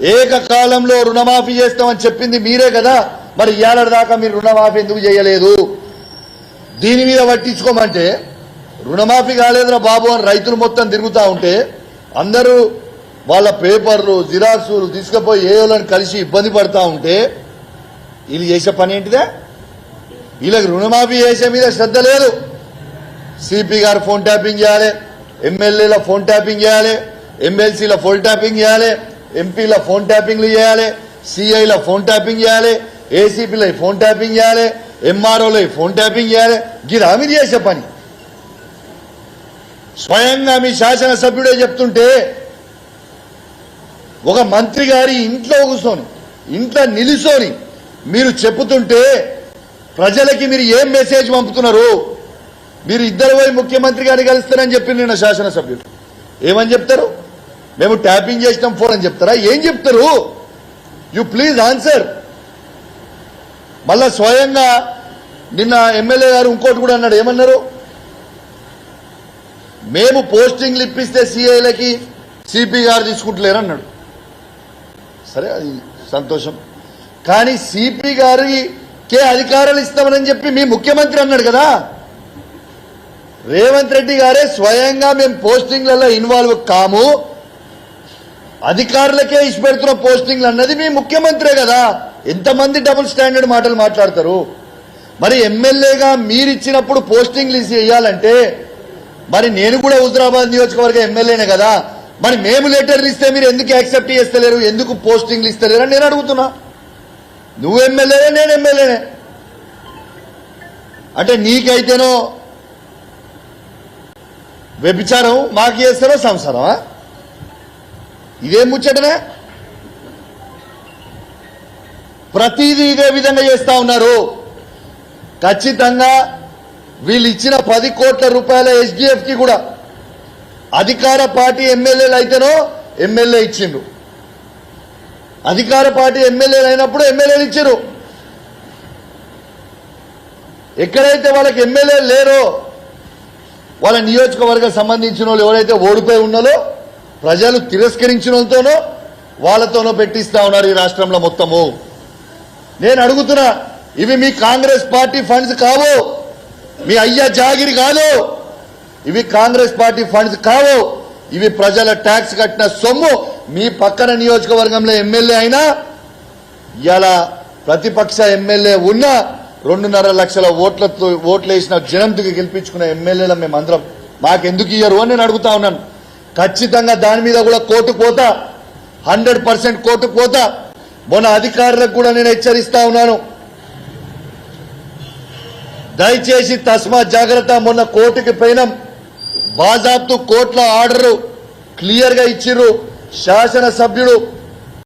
ఏకకాలంలో రుణమాఫీ చేస్తామని చెప్పింది మీరే కదా. మరి ఏడాది దాకా మీరు రుణమాఫీ ఎందుకు చేయలేదు? దీని మీద పట్టించుకోమంటే రుణమాఫీ కాలేదురా బాబు అని రైతులు మొత్తం తిరుగుతూ ఉంటే అందరూ వాళ్ళ పేపర్లు జిరాక్సులు తీసుకుపోయి ఏయోలను కలిసి ఇబ్బంది పడతా ఉంటే వీళ్ళు చేసే పని ఏంటిదే? వీళ్ళకి రుణమాఫీ చేసే మీద శ్రద్ధ లేదు. సిపి గారు ఫోన్ ట్యాపింగ్ చేయాలి ఎమ్మెల్యేల ఫోన్ ట్యాపింగ్ చేయాలి ఎమ్మెల్సీల ఫోన్ ట్యాపింగ్ చేయాలి ఎంపీల ఫోన్ ట్యాపింగ్లు చేయాలి సిఐల ఫోన్ ట్యాపింగ్ చేయాలి ఏసీపీల ఫోన్ ట్యాపింగ్ చేయాలి ఎంఆర్ఓల ఫోన్ ట్యాపింగ్ చేయాలి. గిదా మీరు చేసే పని. స్వయంగా మీ శాసనసభ్యుడే చెప్తుంటే ఒక మంత్రి గారి ఇంట్లో కూర్చొని ఇంట్లో నిలుసోని మీరు చెప్పుతుంటే ప్రజలకి మీరు ఏం మెసేజ్ పంపుతున్నారు? మీరు ఇద్దరు పోయి ముఖ్యమంత్రి గారిని కలుస్తారని చెప్పి నిన్న శాసనసభ్యుడు. ఏమని చెప్తారు? మేము ట్యాపింగ్ చేసినాం ఫోన్ అని చెప్తారా? ఏం చెప్తారు? యు ప్లీజ్ ఆన్సర్ మళ్ళా స్వయంగా నిన్న ఎమ్మెల్యే గారు ఇంకోటి కూడా అన్నాడు. ఏమన్నారు? మేము పోస్టింగ్లు ఇప్పిస్తే సిఐలకి సిపి గారు తీసుకుంటలేరు అన్నాడు. సరే అది సంతోషం. కానీ సిపి గారికే అధికారాలు ఇస్తామని చెప్పి మీ ముఖ్యమంత్రి అన్నాడు కదా. రేవంత్ రెడ్డి గారే స్వయంగా మేము పోస్టింగ్లలో ఇన్వాల్వ్ కాము. అధికారులకే ఇచ్చిపెడుతున్న పోస్టింగ్లు అన్నది మీ ముఖ్యమంత్రే కదా. ఎంతమంది డబుల్ స్టాండర్డ్ మాటలు మాట్లాడతారు? మరి ఎమ్మెల్యేగా మీరిచ్చినప్పుడు పోస్టింగ్లు ఇసి వేయాలంటే మరి నేను కూడా హుజరాబాద్ నియోజకవర్గ ఎమ్మెల్యేనే కదా. మరి మేము లెటర్లు ఇస్తే మీరు ఎందుకు యాక్సెప్ట్ చేస్తలేరు? ఎందుకు పోస్టింగ్లు ఇస్తలేరు? అని నేను అడుగుతున్నా. నువ్వు ఎమ్మెల్యేనే నేను ఎమ్మెల్యేనే. అంటే నీకైతేనో వ్యభిచారం మాకు చేస్తారో సంసారమా? ఇదేం ముచ్చటమే? ప్రతిదీ ఇదే విధంగా చేస్తా ఉన్నారు. ఖచ్చితంగా వీళ్ళు ఇచ్చిన పది కోట్ల రూపాయల ఎస్డిఎఫ్కి కూడా అధికార పార్టీ ఎమ్మెల్యేలు అయితేనో ఎమ్మెల్యే ఇచ్చిండ్రు. అధికార పార్టీ ఎమ్మెల్యేలు అయినప్పుడు ఎమ్మెల్యేలు ఇచ్చారు ఎక్కడైతే వాళ్ళకి ఎమ్మెల్యేలు లేరో వాళ్ళ నియోజకవర్గం సంబంధించిన వాళ్ళు ఎవరైతే ఓడిపోయి ఉన్నారో ప్రజలు తిరస్కరించినతోనో వాళ్ళతోనో పెట్టిస్తా ఉన్నారు ఈ రాష్ట్రంలో మొత్తము. నేను అడుగుతున్నా ఇవి మీ కాంగ్రెస్ పార్టీ ఫండ్స్ కావు. మీ అయ్య జాగిరి కాదు. ఇవి కాంగ్రెస్ పార్టీ ఫండ్స్ కావు. ఇవి ప్రజల ట్యాక్స్ కట్టిన సొమ్ము. మీ పక్కన నియోజకవర్గంలో ఎమ్మెల్యే అయినా ఇలా ప్రతిపక్ష ఎమ్మెల్యే ఉన్న రెండున్నర లక్షల ఓట్లతో ఓట్లు వేసిన జనంతుకి గెలిపించుకున్న ఎమ్మెల్యేల మేమందరం. మాకెందుకు ఇయ్యరు అని నేను అడుగుతా ఉన్నాను. ఖచ్చితంగా దాని మీద కూడా కోర్టు పోతా. హండ్రెడ్ పర్సెంట్ కోర్టు పోతా. మొన్న అధికారులకు కూడా నేను హెచ్చరిస్తా ఉన్నాను. దయచేసి తస్మా జాగ్రత్త మొన్న కోర్టుకి పోయినాం. బాజాబ్తు కోర్టులో ఆర్డరు క్లియర్గా ఇచ్చిర్రు. శాసనసభ్యుడు